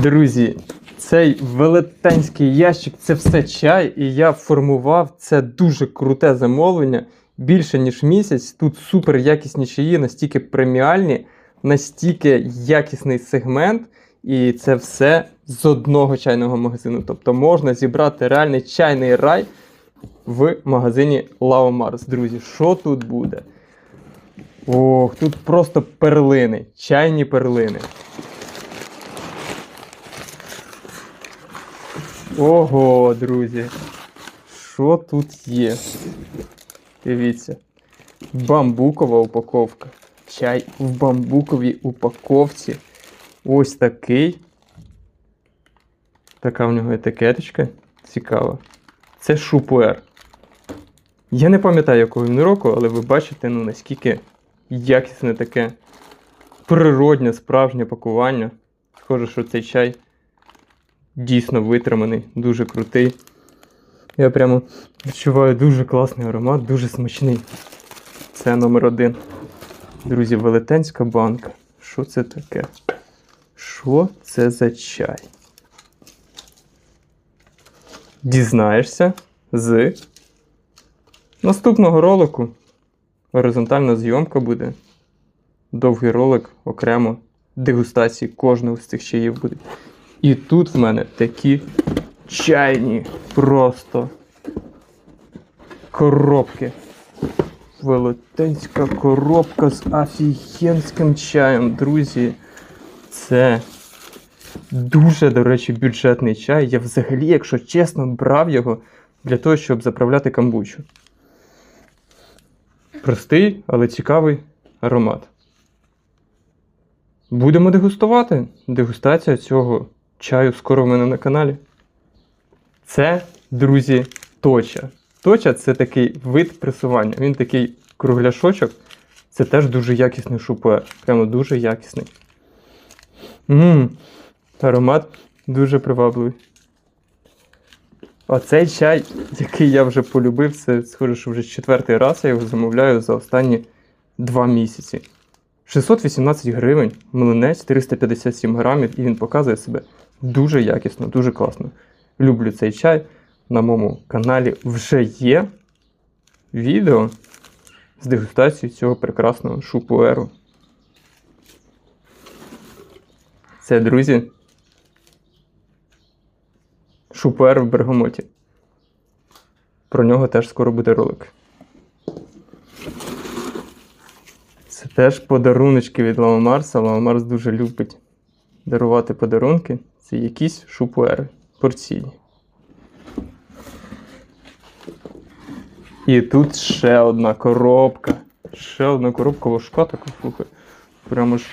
Друзі, цей велетенський ящик це все чай, і я формував це дуже круте замовлення. Більше ніж місяць. Тут супер якісні чаї, настільки преміальні, настільки якісний сегмент, і це все з одного чайного магазину. Тобто можна зібрати реальний чайний рай в магазині Mars. Друзі, що тут буде? Ох, тут просто перлини, чайні перлини. Ого, друзі. Що тут є? Дивіться. Бамбукова упаковка. Чай в бамбуковій упаковці. Ось такий. Така в нього етикеточка. Цікава. Це шупуер. Я не пам'ятаю, якого він року, але ви бачите, ну наскільки якісне таке природнє, справжнє пакування. Схоже, що цей чай дійсно витриманий, дуже крутий. Я прямо відчуваю дуже класний аромат, дуже смачний. Це номер один. Друзі, велетенська банка. Що це таке? Що це за чай? Дізнаєшся з наступного ролику. Горизонтальна зйомка буде. Довгий ролик окремо дегустації кожного з цих чаїв буде. І тут в мене такі чайні просто коробки. Велетенська коробка з офігенським чаєм, друзі. Це дуже, до речі, бюджетний чай. Я взагалі, якщо чесно, брав його для того, щоб заправляти камбучу. Простий, але цікавий аромат. Будемо дегустувати. Дегустація цього чаю скоро в мене на каналі. Це, друзі, точа. Точа це такий вид пресування. Він такий кругляшочок. Це теж дуже якісний шупуер. Прямо дуже якісний. Ммм, аромат дуже привабливий. Оцей чай, який я вже полюбив, це схоже, що вже четвертий раз я його замовляю за останні два місяці. 618 гривень, млинець 457 грамів, і він показує себе дуже якісно, дуже класно. Люблю цей чай. На моєму каналі вже є відео з дегустацією цього прекрасного шупуеру. Це, друзі, шупуер в бергамоті. Про нього теж скоро буде ролик. Це теж подаруночки від Лава Марса. Лава Марс дуже любить дарувати подарунки. Це якісь шупуери порційні. І тут ще одна коробка. Ще одна коробка важка така, слухай. Прямо ж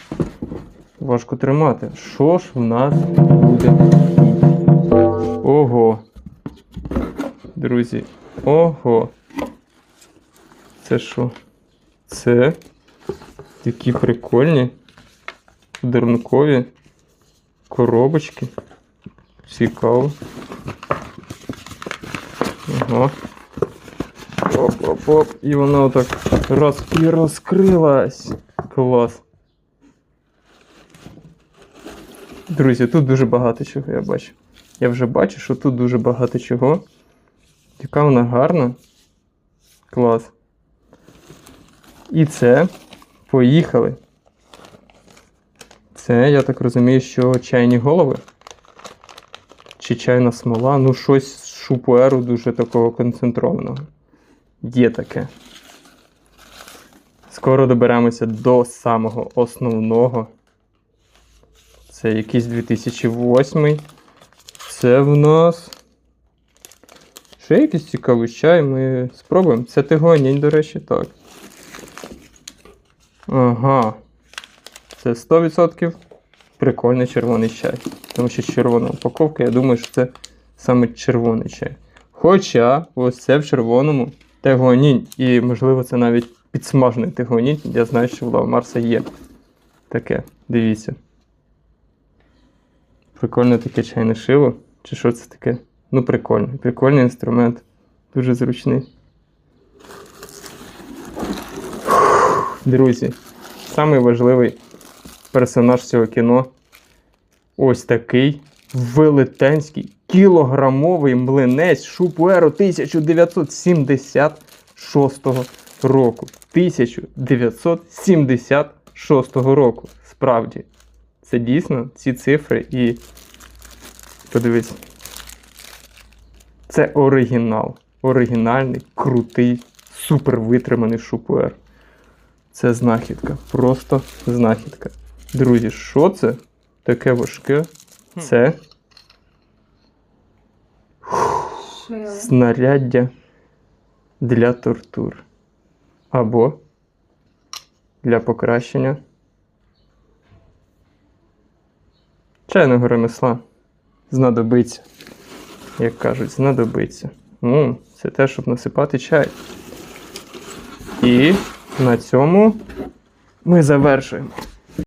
важко тримати. Що ж в нас буде? Ого. Друзі. Ого. Це що? Це такі прикольні подарункові коробочки. Цікаво. Ага. Оп-оп-оп. І вона отак раз і розкрилась. Клас. Друзі, тут дуже багато чого я бачу. Я вже бачу, що тут дуже багато чого. Яка вона гарна. Клас. І це. Поїхали. Це, я так розумію, що чайні голови. Чи чайна смола, ну щось з шупуеру дуже такого концентрованого. Є таке. Скоро доберемося до самого основного. Це якийсь 2008. Це в нас. Ще якийсь цікавий чай. Ми спробуємо. Це тигонінь, до речі, так. Ага. Це 100% прикольний червоний чай. Тому що червона упаковка, я думаю, що це саме червоний чай. Хоча ось це в червоному тегонінь. І, можливо, це навіть підсмажений тегонінь. Я знаю, що в Лава Марса є таке. Дивіться. Прикольне таке чайне шило. Чи що це таке? Ну, прикольний. Прикольний інструмент. Дуже зручний. Друзі, самий важливий персонаж цього кіно ось такий велетенський кілограмовий млинець Шупуеру 1976 року. 1976 року. Справді. Це дійсно ці цифри і. Подивіться. Це оригінал. Оригінальний, крутий, супер витриманий шупуер. Це знахідка. Просто знахідка. Друзі, що це? Таке важке. Це Шили. знаряддя для тортур. Або для покращення чайного ремесла. Знадобиться. Як кажуть, знадобиться. Ну, це те, щоб насипати чай. І на цьому ми завершуємо.